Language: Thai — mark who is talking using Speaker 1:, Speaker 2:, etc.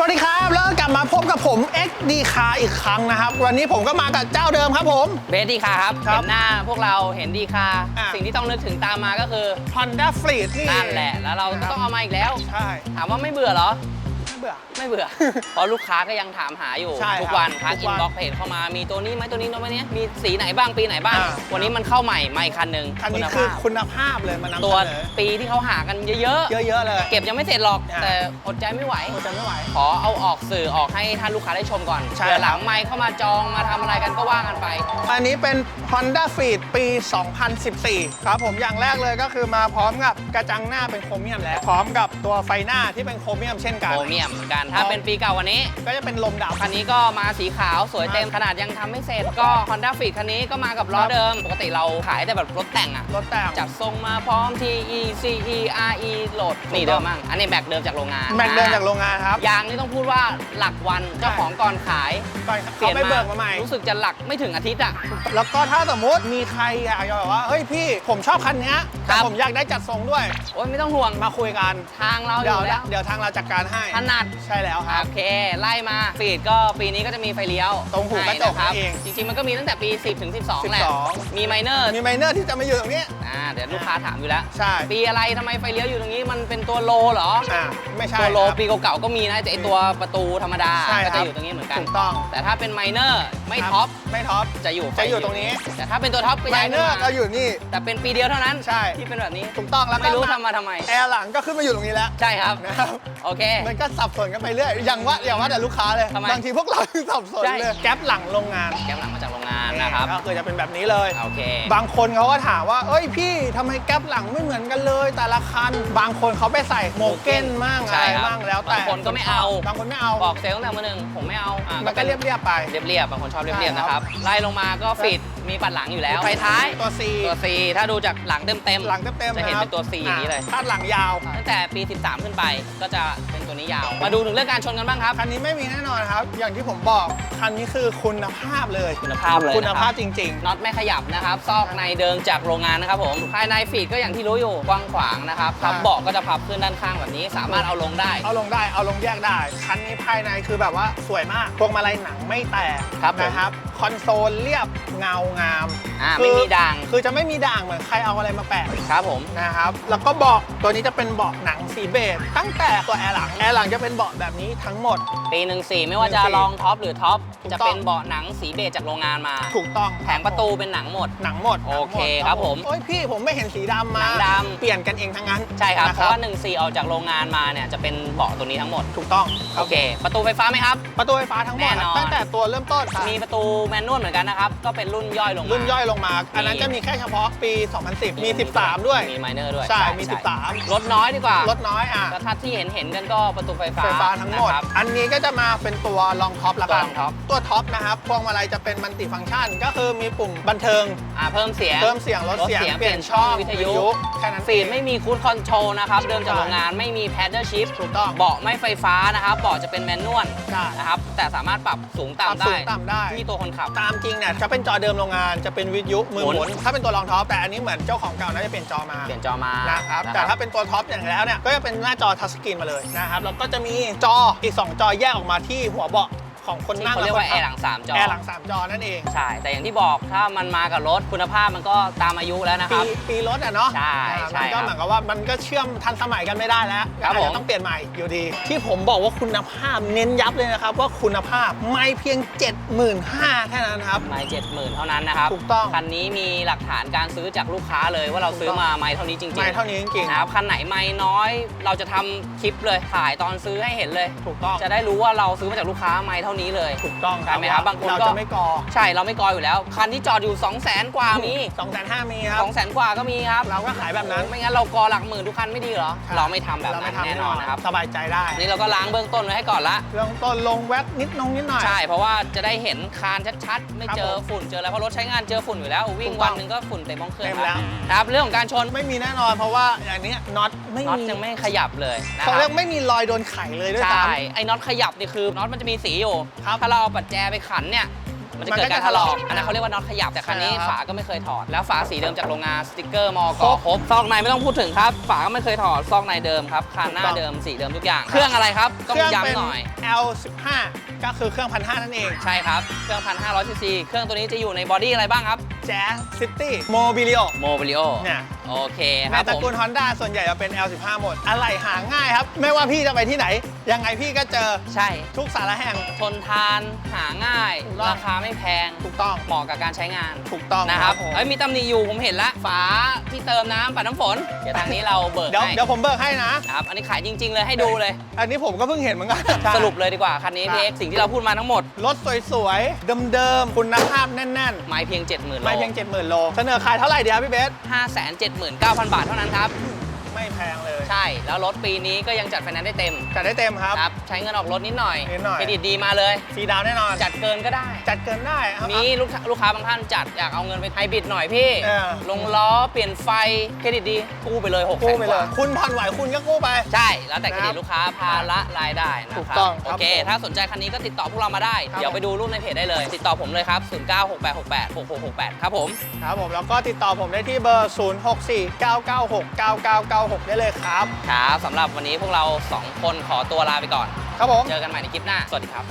Speaker 1: สวัสดีครับ แล้วกลับมาพบกับผม XD Car อีกครั้งนะครับ วันนี้ผมก็มากับเจ้าเดิมครับผม
Speaker 2: เบสดีคาครับ
Speaker 1: ครับ
Speaker 2: เห็นหน้าพวกเราเห็นดีคา
Speaker 1: อะ
Speaker 2: สิ่งที่ต้องนึกถึงตามมาก็คือ
Speaker 1: Honda Fleet นี่
Speaker 2: นั่นแหละ แล้วเราก็ต้องเอามาอีกแล้ว
Speaker 1: ใช่
Speaker 2: ถามว่าไม่เบื่อเหรอ
Speaker 1: ไม่ เบื่อ
Speaker 2: ไม่เบื่อ เพราะลูกค้าก็ยังถามหาอยู่
Speaker 1: ใช่
Speaker 2: ทุกวัน
Speaker 1: ครั
Speaker 2: ทั
Speaker 1: บ
Speaker 2: ก
Speaker 1: ทุ
Speaker 2: อิ
Speaker 1: ก
Speaker 2: น
Speaker 1: วัน
Speaker 2: บ็อกเพจเข้ามามีตัวนี้ไหมตัวนี้ตัวนี้มีสีไหนบ้างปีไหนบ้าง
Speaker 1: อ่า
Speaker 2: วันนี้มันเข้าใหม่ใหม่คันหนึ่ง
Speaker 1: คันนี้
Speaker 2: ณ
Speaker 1: คือ
Speaker 2: ภาพ
Speaker 1: คุณภาพเลยมานำ
Speaker 2: ตัว
Speaker 1: เสนอ
Speaker 2: ปีที่เขาหากันเยอะ
Speaker 1: เยอะๆเลย
Speaker 2: ๆ เก็บยังไม่เสร็จหรอก
Speaker 1: อ่า
Speaker 2: แต่อดใจไม่ไหว
Speaker 1: โอ้จะไม่ไหว
Speaker 2: ขอเอาออกสื่อออกให้ท่านลูกค้าได้ชมก่อน
Speaker 1: ใช่
Speaker 2: เผื่อหลั
Speaker 1: ค
Speaker 2: ง
Speaker 1: รับ
Speaker 2: ไมค์เข้ามาจองมาทำอะไรกันก็ว่ากันไป
Speaker 1: อันนี้เป็น Honda Fleet ปี 2014 ครับผมอย่างแรกเลยก็คือมาพร้อมกับกระจังหน้าเป็นโครเมียมแล้ว พร้อมกับตัวไฟหน้าที่เป็นโครเมียมเช่นกัน
Speaker 2: โครเมียมเหมือนกัน ถ้าเป็นปีเก่าวันนี้
Speaker 1: ก็จะเป็นลมดำ
Speaker 2: คันนี้ก็มาสีขาวสวยเต็มขนาดยังทำไม่เสร็จ ก็ Honda Fit คันนี้ก็มากับล้อเดิม ปกติเราขายแต่แบบรถแต่งอะ
Speaker 1: รถแต่ง
Speaker 2: จัดทรงมาพร้อม TE CE RE โหลดนี่เดิมมั่งอันนี้แม็กเดิมจากโรงงาน
Speaker 1: แม็กเดินจากโรงงานครับ
Speaker 2: ยางนี่ต้องพูดว่าหลักวันเจ้าของก่อนขาย
Speaker 1: ก่อนเขาไม่เบิกมาใหม่
Speaker 2: รู้สึกจะหลักไม่ถึงอาทิตย์อะ
Speaker 1: แล้วก็ถ้าสมมติมีใครอยากจะแบบว่าเฮ้ยพี่ผมชอบคันเนี้ย
Speaker 2: ครั
Speaker 1: แต่
Speaker 2: บ
Speaker 1: ผมอยากได้จัดทรงด้วย
Speaker 2: โอ้ยไม่ต้องห่วง
Speaker 1: มาคุยกัน
Speaker 2: ทางเราอ
Speaker 1: เดี๋ยว
Speaker 2: ยู่แล้ว
Speaker 1: เดี๋ยวทางเราจัดการให้
Speaker 2: ถนัด
Speaker 1: ใช่แล้วครับ
Speaker 2: โอเค ไล่มาฟีดก็ปีนี้ก็จะมีไฟเลี้ยว
Speaker 1: ตรงหูกระจก
Speaker 2: ให้นะครับ
Speaker 1: นั่นเอง
Speaker 2: จริงๆ มันก็มีตั้งแต่ปี 10 ถึง 12 แหละ
Speaker 1: 12
Speaker 2: มีไมเนอร์
Speaker 1: มีไมเนอร์ที่จะมาอยู่ตรงนี้
Speaker 2: อ่าเดี๋ยวลูกค้าถามอยู่แล้ว
Speaker 1: ใช่
Speaker 2: ปีอะไรทำไมไฟเลี้ยวอยู่ตรงนี้มันเป็นตัวโลเหรอ
Speaker 1: อ่าไม่ใช่
Speaker 2: ตัวโล
Speaker 1: ครับ
Speaker 2: ปีเก่าๆ ก็มีนะแต่ไอตัวประตูธรรมดา
Speaker 1: ใช่
Speaker 2: ก็
Speaker 1: ครั
Speaker 2: จะ
Speaker 1: บ
Speaker 2: อยู่ตรงนี้เหมือนกัน
Speaker 1: ถูกต้อง
Speaker 2: แต่ถ้าเป็นไมเนอร์ไม่
Speaker 1: ครับ
Speaker 2: ท็อป
Speaker 1: ไม่ท็อป
Speaker 2: จะอยู่
Speaker 1: จะอยู่ตรงนี้
Speaker 2: แต่ถ้าเป็นตัวท็อปก็
Speaker 1: ไม
Speaker 2: ย้าย
Speaker 1: เน
Speaker 2: ขึ้
Speaker 1: อนร์
Speaker 2: มา
Speaker 1: ก็อยู่นี่
Speaker 2: แต่เป็นปีเดียวเท่านั้น
Speaker 1: ใช่
Speaker 2: ที่เป็นแบบนี้
Speaker 1: ถูกต้องแล้วก็
Speaker 2: ไม่รู้ทำมาทำไม
Speaker 1: แอร์หลังก็ขึ้นมาอยู่ตรงนี้แล้ว
Speaker 2: ใช่ครับ
Speaker 1: นะครับ
Speaker 2: โอเค
Speaker 1: มันก็สับสนกันไปเรื่อยอย่างว่าอย่างว่าแต่ลูกค้าเลย
Speaker 2: ทำไม
Speaker 1: บางทีพวกเราสับสน
Speaker 2: ใช่
Speaker 1: เลยแก๊ปหลังโรงงาน
Speaker 2: แก้มหลังมาจากโรงงานนะครับ
Speaker 1: ก็คือจะเป็นแบบนี้เลย
Speaker 2: โอเค
Speaker 1: บางคนเขาก็ถามว่าเอ้ยพี่ทำไมแก๊ปหลังไม่เหมือนกันเลย แต่ละคัน บางคนเขาไปใส่โมเก้นมั่ง
Speaker 2: ใช่
Speaker 1: อะไร
Speaker 2: ครับ
Speaker 1: มั่งแล้วแต่
Speaker 2: บางคนก็ไม่เอา
Speaker 1: บางคนไม่เอา
Speaker 2: บอกเซลล์ตั้งแต่มือหนึ่งผมไม่เอาอะ
Speaker 1: มันก็เรียบเรียบๆไป
Speaker 2: เรียบเรียบๆบางคนชอบเรียบเรียบ
Speaker 1: ใช่
Speaker 2: นะ
Speaker 1: ค
Speaker 2: ค
Speaker 1: รั
Speaker 2: รับ บ ไล่ลงมาก็ฟิตมีปัดหลังอยู่แล้วไฟท้าย
Speaker 1: ตัว C
Speaker 2: ตัว C ถ้าดูจากหลังเต็มเต็มๆ
Speaker 1: หลังเต็มๆ
Speaker 2: จะเห็น
Speaker 1: ครั
Speaker 2: เป็นตัว C อย่างนี้เลย
Speaker 1: คาดหลังยาว
Speaker 2: ตั้งแต่ปี 13 ขึ้นไปก็จะเป็น ตัวนี้ยาว มาดูถึงเรื่องการชนกันบ้างครับ
Speaker 1: คันนี้ไม่มีแน่นอนครับ อย่างที่ผมบอก คันนี้คือคุณภาพเลย
Speaker 2: คุณภาพเลย
Speaker 1: คุณ
Speaker 2: นะ
Speaker 1: ภา
Speaker 2: รั
Speaker 1: พ
Speaker 2: บ
Speaker 1: จริง
Speaker 2: น็อตไม่ขยับนะครับ ซอกในเดิมจากโรงงานนะครับผม ภายในฟีดก็อย่างที่รู้อยู่ กว้างขวางนะครับพับ
Speaker 1: อ่า
Speaker 2: เบาะก็จะพับขึ้นด้านข้างแบบนี้ สามารถเอาลงได้
Speaker 1: ๆเอาลงได้ เอาลงแยกได้ คันนี้ภายในคือแบบว่าสวยมาก พวงมาลัยหนังไม่แตก
Speaker 2: ครับผม
Speaker 1: นะครับ คอนโซลเรียบเงางาม
Speaker 2: อ่า
Speaker 1: คือ
Speaker 2: ไม่มีด่าง
Speaker 1: คือจะไม่มีด่างเหมือนใครเอาอะไรมาแปะ
Speaker 2: ครับผม
Speaker 1: นะครับ แล้วก็เบาะตัวนี้จะเป็นเบาะหนังสีเบจตั้งแต่ตัวแอร์หลังแอร์หลังจะเป็นเบาะแบบนี้ทั้งหมด
Speaker 2: ปีหนึ่งสี่ไม่ว่าจะ
Speaker 1: 14
Speaker 2: ลองท็อปหรือท็อป
Speaker 1: ถูก
Speaker 2: จะ
Speaker 1: ต้อง
Speaker 2: เป็นเบาะหนังสีเบจจากโรงงานมา
Speaker 1: ถูกต้อง
Speaker 2: แผงประตูเป็นหนังหมด
Speaker 1: หนังหมด
Speaker 2: โอเค
Speaker 1: หนังหด
Speaker 2: ครับผม
Speaker 1: โอ้ยพี่ผมไม่เห็นสีดำมา
Speaker 2: หนังดำ
Speaker 1: เปลี่ยนกันเองทั้งนั้น
Speaker 2: ใช่ครับ
Speaker 1: นะ
Speaker 2: เพราะว่า 1 4 ออกจากโรงงานมาเนี่ยจะเป็นเบาะตัวนี้ทั้งหมด
Speaker 1: ถูกต้องรับ
Speaker 2: โอเค ประตูไฟฟ้าไหมครับ
Speaker 1: ประตูไฟฟ้าทั้งหมด
Speaker 2: แน่นอน
Speaker 1: ตั้งแต่ตัวเริ่มต้น
Speaker 2: มีประตูแมนนวลเหมือนกันนะครับ ก็เป็นรุ่นย่อยลงมา
Speaker 1: รุ่นย่อยลงมา อันนั้นจะมีแค่เฉพาะปี 2010 มี 13 ด้วย
Speaker 2: มีไมเนอร์ด้วย
Speaker 1: ใช่มี 13
Speaker 2: รถน้อยดีกว่า
Speaker 1: รถน้อยอะ
Speaker 2: ก็ถ้าที่เห็นเห็นกันก็ประตูไฟฟ้า
Speaker 1: ไฟฟ้าทั้งหมด
Speaker 2: นะครับ
Speaker 1: อันนี้ก็จะมาเป็นตัวรองท็อปละกัน
Speaker 2: ตัวรองท็อป
Speaker 1: ตัวท็อปนะครับ พวงมาลัยจะเป็นมัลติฟังก์ชัน ก็คือมีปุ่มบันเทิง
Speaker 2: อ่าเพิ่มเสียง
Speaker 1: เพิ่มเสียงลดเสียง
Speaker 2: ลดเสียง
Speaker 1: เปลี่ยนช่อง
Speaker 2: วิทยุ
Speaker 1: แค่นั้น
Speaker 2: ฟีด
Speaker 1: เอง
Speaker 2: ไม่มีคูดคอนโทรลนะครับ เดิมจาก
Speaker 1: ใช่
Speaker 2: โรงงานไม่มีแพดเดิลชิฟ
Speaker 1: ถูกต้อง
Speaker 2: เบาะไม่ไฟฟ้านะครับเบาะจะเป็นแมนนวล
Speaker 1: ใช่
Speaker 2: นะครับ แต่สามารถปรับสูง
Speaker 1: ปรับ
Speaker 2: ต่ำ
Speaker 1: สู
Speaker 2: ได้
Speaker 1: งต่ำได้
Speaker 2: ที่ตัวคนขับ
Speaker 1: ตามจริงเนี่ยจะเป็นจอเดิมโรงงานจะเป็นวิทยุมือห
Speaker 2: หมุ
Speaker 1: มุน
Speaker 2: น
Speaker 1: ถ้าเป็นตัวรองท็อปแต่อันนี้เหมือนเจ้าของเก่าน่าจะเปลี่ยนจอมา
Speaker 2: เปลี่ยนจอมา
Speaker 1: นะครับ
Speaker 2: นะ
Speaker 1: แต่ถ้าเป็นตัวท็อปอย่างแล้วเนี่ยก็จะเป็นหน้าจอทัชสกรีนมาเลยนะครับแล้วก็จะมีจออีก 2 จอแยกออกมาที่หัวเบาะ ของคน
Speaker 2: ที่
Speaker 1: นั่ง
Speaker 2: เขาเรียกว่าแอ
Speaker 1: และ
Speaker 2: ร์
Speaker 1: คน
Speaker 2: หลังสามจ
Speaker 1: ขั
Speaker 2: อ
Speaker 1: บแอร์หลัง3จอนั่นเอง
Speaker 2: ใช่ แต่อย่างที่บอกถ้ามันมากับรถคุณภาพมันก็ตามอายุแล้วนะค
Speaker 1: ปี
Speaker 2: รับ
Speaker 1: ปีรถอะเนาะ
Speaker 2: ใช่
Speaker 1: อ่า
Speaker 2: ใช่
Speaker 1: มันก็
Speaker 2: ครับ
Speaker 1: เหมือนกับว่ามันก็เชื่อมทันสมัยกันไม่ได้แล้ว
Speaker 2: ครับ
Speaker 1: อาจ
Speaker 2: ผม
Speaker 1: จะต้องเปลี่ยนใหม่อยู่ดี ที่ผมบอกว่าคุณภาพเน้นยับเลยนะครับ ว่าคุณภาพไม่เพียง 75,000แค่นั้นครับ
Speaker 2: ไม่เจ็ดหมื่นเท่านั้นนะครับ
Speaker 1: ถูกต้อง
Speaker 2: คันนี้มีหลักฐานการซื้อจากลูกค้าเลยว่าเราซื้อมาไม่เท่านี้จริงๆ
Speaker 1: ไม่เท่านี้จริง
Speaker 2: นะครับคันไหนไม่น้อย เราจะทำคลิปเลยถ่ายตอนซื้อให้เห็นเลย
Speaker 1: ๆถูกต้อง
Speaker 2: จะได้รู้ว่าเราซื้อมาจากลูกค้าไม่เท่านี้เลย
Speaker 1: ถูกต้อง
Speaker 2: ใช่ไหมครับบางคน
Speaker 1: เรา
Speaker 2: ก็
Speaker 1: จะไม่กอ
Speaker 2: ใช่เราไม่กออยู่แล้ว คันที่จอดอยู่ 2 0 0 0 0 0กว่ามี
Speaker 1: สองแสนห้ามีครับ
Speaker 2: 2 0 0 0 0 0กว่าก็มีครับ
Speaker 1: เราก็ขายแบบนั้น
Speaker 2: ไม่งั้นเรากอหลักหมื่นทุกคันไม่ดีเหรอเราไม่ทำแบบ
Speaker 1: เรา
Speaker 2: นั้
Speaker 1: ไม่
Speaker 2: น
Speaker 1: ทำ
Speaker 2: แน่นอนนะครับ
Speaker 1: สบายใจได้
Speaker 2: อันนี้เราก็ล้างเบื้องต้นไว้ให้ก่อนละ
Speaker 1: เรื่องต้นลงแว็กนิดนงนิดหน่อย
Speaker 2: ใช่ เพราะว่าจะได้เห็นคานชัดๆ ไม่
Speaker 1: ครับ
Speaker 2: เจอ
Speaker 1: ผม
Speaker 2: ฝุ่นเจออะไรเพราะรถใช้งานเจอฝุ่นอยู่แล้ว วิ่ง
Speaker 1: ถูกต้
Speaker 2: วั
Speaker 1: อนง
Speaker 2: หนึ่งก็ฝุ่นเต็มห้องเครื่อง
Speaker 1: เต็มแล้ว
Speaker 2: นะครับเรื่องของการชน
Speaker 1: ไม่มีแน่นอนเพราะว่าอย่างนี้น็อตไม่
Speaker 2: น็อต
Speaker 1: มี
Speaker 2: ยังไม่ขยับเลยนะค
Speaker 1: เขา
Speaker 2: รั
Speaker 1: เรีย
Speaker 2: บ
Speaker 1: กไม่มีรอยโดนไขเลยด้วย
Speaker 2: ใช่
Speaker 1: ซ้
Speaker 2: ไอ้น็อตขยับนี่คือน็อตมันจะมีสีอยู่
Speaker 1: ครับ
Speaker 2: ถ้าเราเอาปัดแจไปขันเนี่ยมันจะเกิดการถลอกอันนั้นเขาเรียกว่าน็อตขยับแต่คันนี้
Speaker 1: ใช่ครับ
Speaker 2: ฝาก็ไม่เคยถอด แล้วฝาสีเดิมจากโรงงานสติกเกอร์มอก
Speaker 1: ครบ
Speaker 2: ครบซอกในไม่ต้องพูดถึงครับ ฝาก็ไม่เคยถอดซอกในเดิมครับคานหน้า
Speaker 1: ถูกต้อง
Speaker 2: เดิมสีเดิมทุกอย่าง เครื่องอะไรครับต้อง
Speaker 1: เครื่องเป็น
Speaker 2: ย้ำหน่อย
Speaker 1: L15 ก็คือเครื่องพันห้านั่นเอง
Speaker 2: ใช่ครับ เครื่อง 1,500ซีซีเครื่องตัวนี้จะอยู่ในบอดี้อะไรบ้างครับ
Speaker 1: Jazz City Mobilio
Speaker 2: โมบิลิโอ
Speaker 1: เนี่ย
Speaker 2: โอเคค
Speaker 1: ใน
Speaker 2: รับ
Speaker 1: ตระ
Speaker 2: ผม
Speaker 1: กูล Honda ส่วนใหญ่จะเป็น L15 หมด อะไรหาง่ายครับ ไม่ว่าพี่จะไปที่ไหน ยังไงพี่ก็เจอ
Speaker 2: ใช่
Speaker 1: ทุกสารแห่ง
Speaker 2: ทนทานหาง่าย
Speaker 1: ถูกต้อง
Speaker 2: ราคาไม่แพง
Speaker 1: ถูกต้อง
Speaker 2: เหมาะกับการใช้งาน
Speaker 1: ถูกต้อง
Speaker 2: นะครับ
Speaker 1: ผม
Speaker 2: เอ้ยมีตำหนิอยู่ผมเห็นละฝาที่เติมน้ำปัดน้ำฝน เดี๋ยวทางนี้เราเบิก
Speaker 1: เดี๋ยว
Speaker 2: ให้
Speaker 1: เดี๋ยวผมเบิกให้นะ
Speaker 2: ครับอันนี้ขายจริง ๆ เลยให้ดูเลย
Speaker 1: อันนี้ผมก็เพิ่งเห็นเหมือนกัน
Speaker 2: สรุปเลยดีกว่าคันนี้
Speaker 1: ใช่
Speaker 2: พี่เอ็กซ์สิ่งที่เราพูดมาทั้งหมด
Speaker 1: รถสวยๆเดิมๆคุณภาพแน่น
Speaker 2: ไม่เพียง 70,000
Speaker 1: ๆ
Speaker 2: โล
Speaker 1: ไม่เพียง 70,000โลเสนอขายเท่าไหร่ดีครับพี่เบส
Speaker 2: 579,000 บาทเท่านั้นครับ
Speaker 1: ไม่แพงเลย
Speaker 2: ใช่ แล้วรถปีนี้ก็ยังจัดไฟแนนซ์ได้เต็ม
Speaker 1: จัดได้เต็มครับ
Speaker 2: ครับ ใช้เงินออกรถนิดหน่อย
Speaker 1: นิดหน่อย
Speaker 2: เครดิตดีมาเลย
Speaker 1: ฟรีดาวน์แน่นอน
Speaker 2: จัดเกินก็ได้
Speaker 1: จัดเกินได้ครับ
Speaker 2: มีลูกค้าลูกค้าบางท่านจัดอยากเอาเงินไปไฮบริดหน่อยพี่
Speaker 1: เออ
Speaker 2: ลงล้อเปลี่ยนไฟเครดิตดีกู้ไปเลย6 0 0
Speaker 1: กู้
Speaker 2: 0 0
Speaker 1: ไป
Speaker 2: ก
Speaker 1: เล
Speaker 2: ว่า
Speaker 1: ยคุณผ่อนไหวคุณก็กู้ไป
Speaker 2: ใช่ แล้วแต่เครดิตลูกค้าภาระรายได้นะ
Speaker 1: ถูก
Speaker 2: ครับ
Speaker 1: ต้องครับ
Speaker 2: โอเค
Speaker 1: ผม
Speaker 2: ถ้าสนใจคันนี้ก็ติดต่อพวกเรามาได้
Speaker 1: ครับ
Speaker 2: เดี๋ยวไปดูรูปในเพจได้เลย ติดต่อผมเลยครับ 0968686668 ครับผม
Speaker 1: ครับผมแล้วก็ติดต่อผมได้ที่เบอร์ 0649969996 ได้เลยครับ
Speaker 2: ครับสำหรับวันนี้พวกเรา 2 คนขอตัวลาไปก่อน
Speaker 1: ครับผม
Speaker 2: เจอกันใหม่ในคลิปหน้า สวัสดีครับ